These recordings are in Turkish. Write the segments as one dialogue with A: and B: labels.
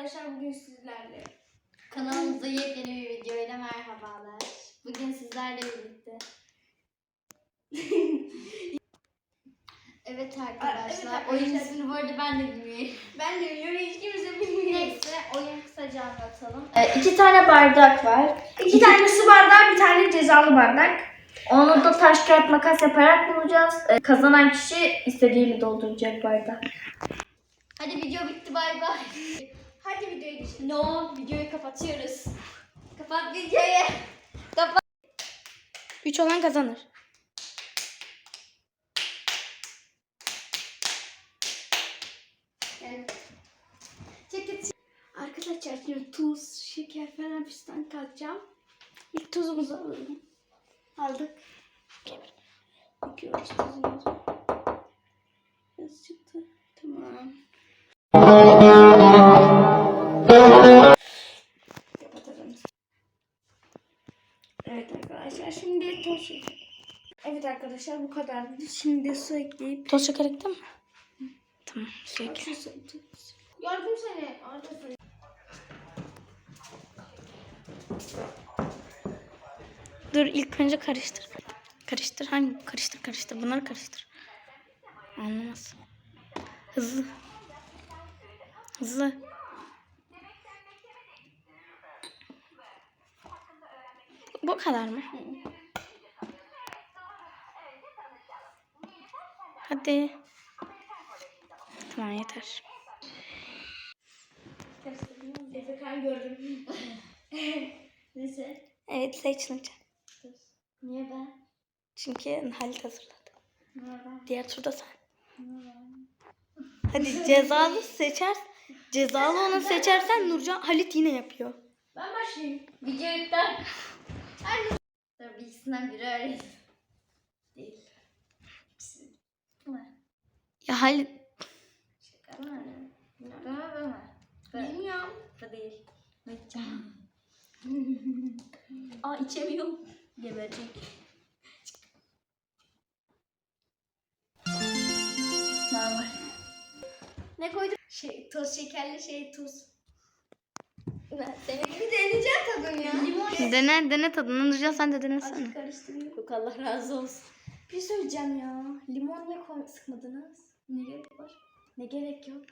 A: arkadaşlar bugün sizlerle.
B: Kanalımıza yepyeni bir video ile merhabalar. Bugün sizlerle birlikte. evet arkadaşlar.
A: arkadaşlar.
B: Oyun ismini bu arada ben de bilmiyorum.
A: Ben de biliyorum hiç kimse bilmiyor.
B: Neyse oyunu kısaca anlatalım.
A: Ee, iki tane bardak var. İki tane su bardağı, bir tane cezalı bardak. Onu da taş kağıt makas yaparak bulacağız. Ee, kazanan kişi istediğini dolduracak bardağı.
B: Hadi video bitti bay bay.
A: Hadi videoya geçelim.
B: No videoyu kapatıyoruz. Kapat videoyu. Kapat.
A: 3 olan kazanır.
B: Çekil.
A: Arkadaşlar şimdi tuz, şeker falan fistan katacağım. İlk tuzumuzu alalım. Aldık. Bakıyoruz tuzumuzu. Biraz çıktı. Tamam. Evet arkadaşlar şimdi toz şeker. Evet arkadaşlar bu kadardı. Şimdi su ekleyip
C: Toz şeker ektin mi? Tamam. Su ekle.
A: Gördüm seni. Orada
C: Dur ilk önce karıştır. Karıştır. Hangi? Karıştır karıştır. Bunları karıştır. Anlamaz. Hızlı. Hızlı. Bu kadar mı? Hadi. Tamam yeter.
A: Efekan gördüm. Neyse.
C: Evet seçince.
B: Niye ben?
C: Çünkü Halit hazırladı.
B: Niye ben?
C: Diğer turda sen. Hadi cezalı seçer. Cezalı onu seçersen Nurcan Halit yine yapıyor.
A: Ben başlayayım.
B: Video iptal. İkisinden biri öyle. Değil.
C: Ya Halit
B: Şaka mı? Mi? Değil mi? Böyle.
A: Bilmiyorum.
B: Bu değil. Meccan. Aa içemiyorum. Geberecek. Ne var?
A: Ne koydum? Şey, toz şekerli şey tuz.
B: Ben seni
A: Bir deneyeceğim tadını ya. Limon
C: dene dene tadını Nurcan sen de
A: Azıcık
C: denesene.
A: karıştırayım.
B: Yok Allah razı olsun.
A: Bir şey söyleyeceğim ya. Limon niye koy sıkmadınız? Ne gerek var? Ne gerek yok?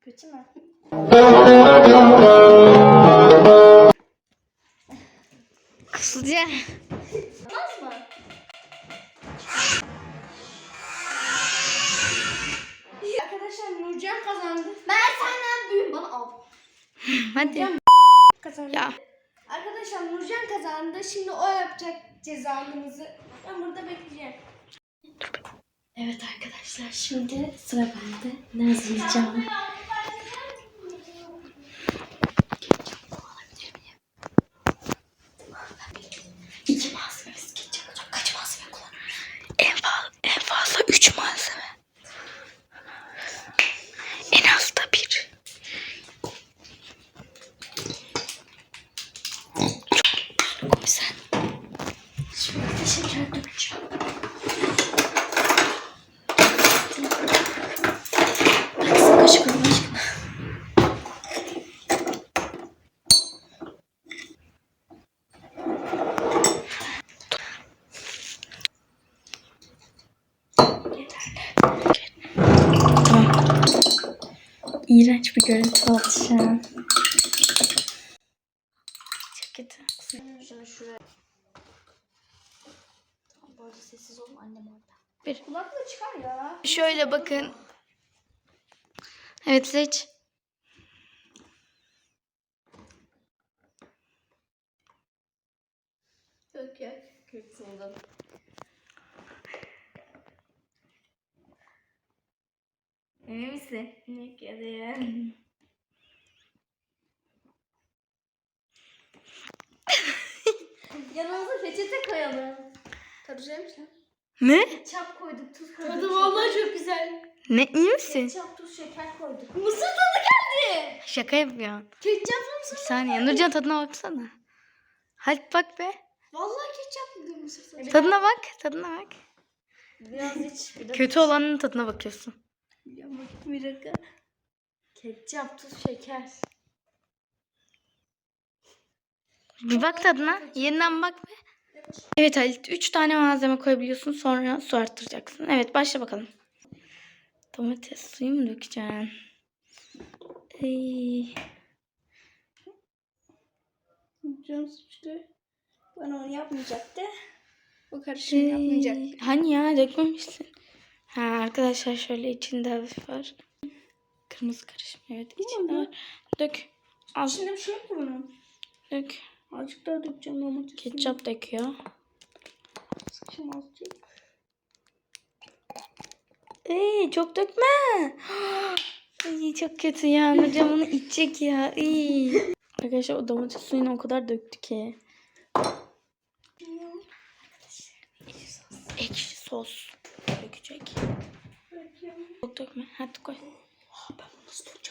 A: Kötü mü?
C: Kısılca.
A: Olmaz mı? Arkadaşlar Nurcan kazandı.
B: Ben al.
C: Hadi.
A: Kazandı.
C: Ya
A: Arkadaşlar Nurcan kazandı. Şimdi o yapacak cezalımızı. Ben burada bekleyeceğim.
B: Evet arkadaşlar şimdi sıra bende. Ne hazırlayacağım? İki malzememiz geçecek hocam. Kaç malzeme kullanıyoruz?
C: en fazla en fazla 3 malzeme. En az da bir. Çok koy sen.
A: Şimdi de şeker dökeceğim.
C: Baksana kaşık Allah aşkına. Tamam. İğrenç bir görüntü oldu şu an. Çok kötü.
B: Şunu şuraya. Tamam, bu arada sessiz olun annem orada.
C: Bir.
A: Kulaklığı çıkar ya.
C: Şöyle bakın. Evet seç.
B: Yok yok. Kurtuldum. Emin misin?
A: Ne kere.
B: Yanımıza peçete koyalım.
A: Tadacağım sen.
C: Ne?
B: Çap koyduk, tuz koyduk.
A: Tadı vallahi çok güzel.
C: Ne iyi misin?
A: Ketçap, tuz, şeker koyduk.
B: Mısır tadı geldi.
C: Şaka yapıyorsun.
A: Ketçap
C: Bir
A: mısır?
C: saniye. Nurcan tadına baksana. Halit bak be.
A: Vallahi ketçap yedim mısır tadı.
C: Tadına bak. Tadına bak.
A: Biraz iç. Bir de
C: Kötü olanın tadına bakıyorsun.
A: Biliyorum bak bir dakika. Ketçap, tuz, şeker.
C: Bir bak tadına. Yeniden bak be. Evet Halit. Üç tane malzeme koyabiliyorsun. Sonra su arttıracaksın. Evet başla bakalım. Domates suyu mu dökeceksin? Ey.
A: Canım suçlu. Bana onu yapmayacaktı. Bu karışım
C: Şey,
A: yapmayacak.
C: hani ya dökmemişsin. Ha arkadaşlar şöyle içinde hafif var. Kırmızı karışım evet içinde var. Dök. Al
A: Şimdi bir şey yok bunun.
C: dök.
A: Azıcık daha dökeceğim domates.
C: Ketçap döküyor.
A: Şimdi azıcık.
C: Ey çok dökme. Ay, çok kötü ya. Hocam onu içecek ya. Ey. Arkadaşlar o domates suyunu o kadar döktü ki. Ekşi sos dökecek. Dökme. Hadi koy.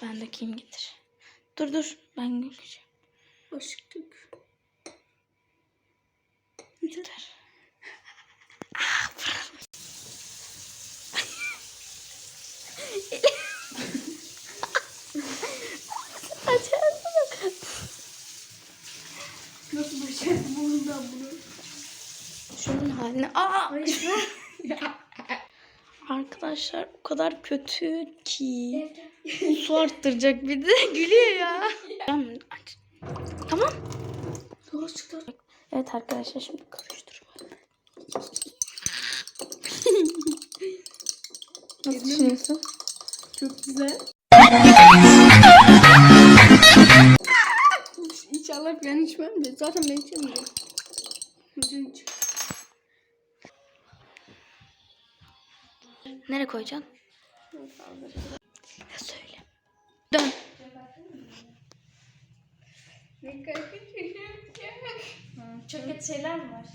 C: Ben dökeyim getir. Dur dur. Ben dökeceğim.
A: Azıcık dök.
C: Yeter.
A: Nasıl başardın bundan bunu?
C: Şunun haline. Aa! Arkadaşlar o kadar kötü ki. Su arttıracak bir de gülüyor ya. Tamam.
A: Azıcık daha.
C: Evet arkadaşlar şimdi karıştırıyorum. Nasıl düşünüyorsun?
A: Çok güzel. İnşallah ben içmem de. Zaten ben içemiyorum. Hadi iç.
C: Nereye koyacaksın? Ya söyle. Dön.
A: Çok kötü şeyler mi var?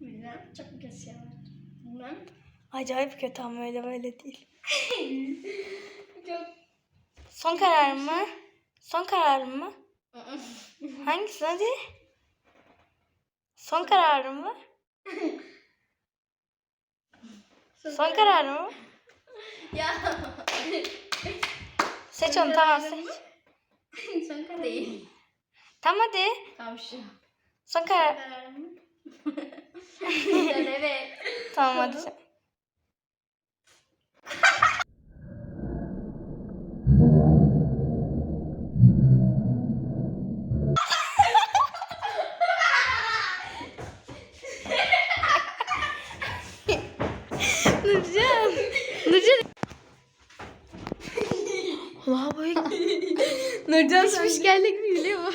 A: Bilmem. Çok kötü şeyler var. Bilmem.
C: Acayip kötü ama öyle böyle değil.
A: Çok.
C: Son kararın mı? Son kararın mı? Hangisi hadi? Son kararın mı? Son kararın mı?
A: Ya.
C: Seç onu tamam seç.
A: Son karar değil.
C: Tamam hadi.
A: Tamam şu.
C: Son karar.
A: Kararım. Güzel evet.
C: Tamam hadi sen. Nurcan. Nurcan. Boyu. Nurcan pişmiş geldik mi biliyor mu?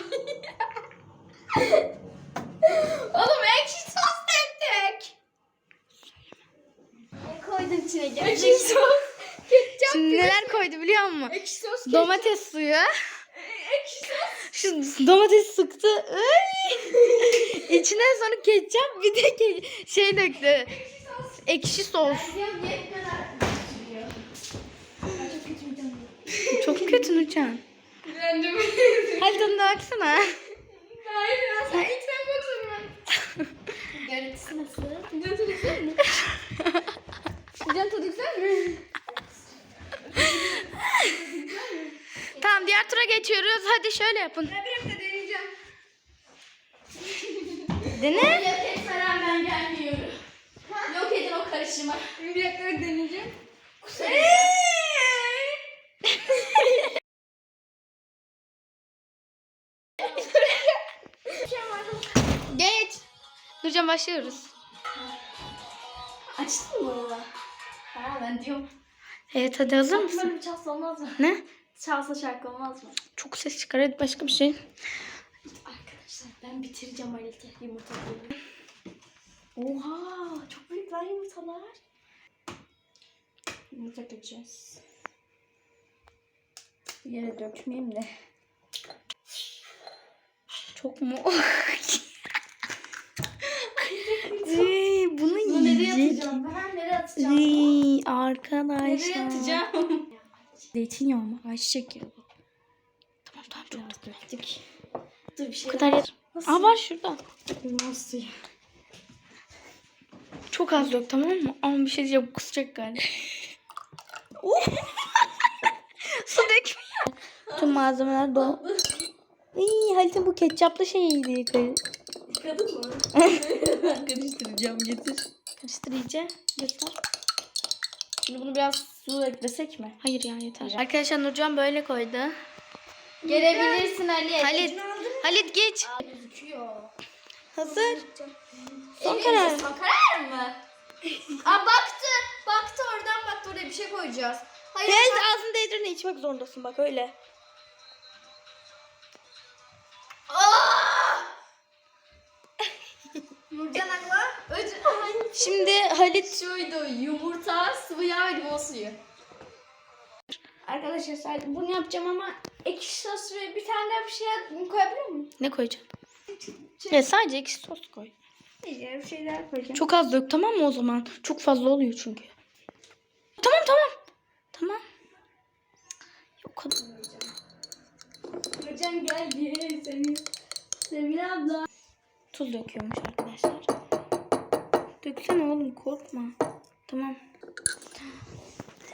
A: Oğlum ekşi sos döktük. Ne koydun içine? Ekşi sos. Ketçap.
C: Şimdi neler koydu biliyor musun?
A: Ekşi sos. ketçap.
C: Domates suyu.
A: Ekşi sos.
C: Şu domates sıktı. Ay! İçine sonra ketçap bir de ke- şey döktü. Ekşi sos.
A: Ya niye bu kadar sürüyor? Ay, Çok kötü bir tadı.
C: Çok kötü Nurcan.
A: Rendim.
C: Hadi tadına baksana.
A: Hayır ya sen ilk sen baksana ben. Görüntüsü nasıl? Can tadı güzel mi? Can tadı güzel mi?
C: Tamam diğer tura geçiyoruz. Hadi şöyle yapın.
A: Ben bir hafta deneyeceğim.
C: Dene.
B: Yok etmeden ben gelmiyorum. Yok edin o karışımı.
A: Bir dakika deneyeceğim.
C: Geç. Nurcan başlıyoruz.
A: Açtın mı bunu?
B: Ha ben diyorum.
C: Evet hadi hazır mısın?
A: Böyle bir çalsa olmaz mı?
C: Ne?
A: Çalsa şarkı olmaz mı?
C: Çok ses çıkar. Hadi başka bir şey.
A: Arkadaşlar ben bitireceğim Halit'e yumurtaları. Oha çok büyük lan yumurtalar. Yumurta kıracağız. Yere dökmeyeyim de.
C: Çok mu? Ey, bunu
A: Bunu nereye
C: yiyecek.
A: atacağım? Ben nereye atacağım?
C: Arkadaşlar.
A: Nereye atacağım?
C: Zeytinyağı mı? Ayçiçek yağı. Tamam tamam çok
A: döktük. Dur bir
C: Bu
A: şey
C: kadar yeter. Aa var şurada.
A: Suyu.
C: Çok az dök tamam mı? Ama bir şey diyeceğim kusacak galiba. Su dökme. Tüm malzemeler dolu. İyi Halit'in bu ketçaplı şeyiydi.
A: Yıkadın mı?
C: Karıştıracağım getir. Karıştırıcı göster.
A: Şimdi bunu biraz su eklesek mi?
C: Hayır ya yeter. Arkadaşlar Nurcan böyle koydu.
B: Gelebilirsin Ali.
C: Halit. Halit geç.
A: Gözüküyor.
C: Hazır. Son karar.
A: Son karar mı? Aa baktı. Baktı oradan baktı oraya bir şey koyacağız. Hayır.
C: Yes ağzını değdirme içmek zorundasın bak öyle.
A: Nurcan akla. Öc
C: Şimdi Halit
A: Şuydu yumurta, sıvı yağ ve limon suyu. Arkadaşlar sadece bunu yapacağım ama ekşi sos ve bir tane daha bir şey koyabilir miyim?
C: ne koyacağım? Ya sadece ekşi sos koy.
A: Bir şey daha koyacağım.
C: Çok az dök tamam mı o zaman? Çok fazla oluyor çünkü. Tamam tamam. Tamam. Yok kadar.
A: Nurcan geldi seni. Sevgili abla.
C: Tuz döküyormuş arkadaşlar. Döksene oğlum korkma. Tamam.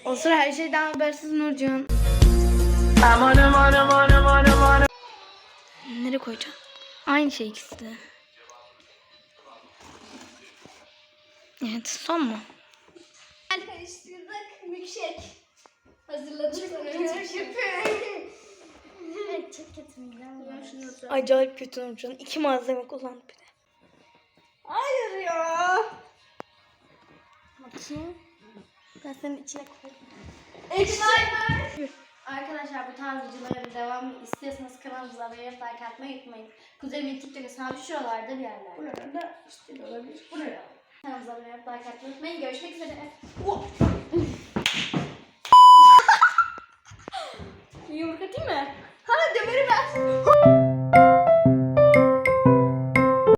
C: O sıra her şeyden habersiz Nurcan. Nereye koyacağım? Aynı şey ikisi de. Evet son mu?
A: Karıştırdık. Milkshake. Hazırladık sanırım.
B: Evet çok kötü midem var.
C: Acayip kötü Nurcan. İki malzeme kullandı bir de.
A: Hayır ya.
C: Bakayım. Ben senin içine koydum.
B: Arkadaşlar bu tarz videoların devamını istiyorsanız kanalımıza abone olup like atmayı unutmayın. Kuzenimin TikTok'u sabit şuralarda bir yerlerde.
A: Burada işte olabilir. Buraya.
B: Kanalımıza abone olup like atmayı unutmayın. Görüşmek üzere.
A: Yumurta değil mi? Ha demiri ver.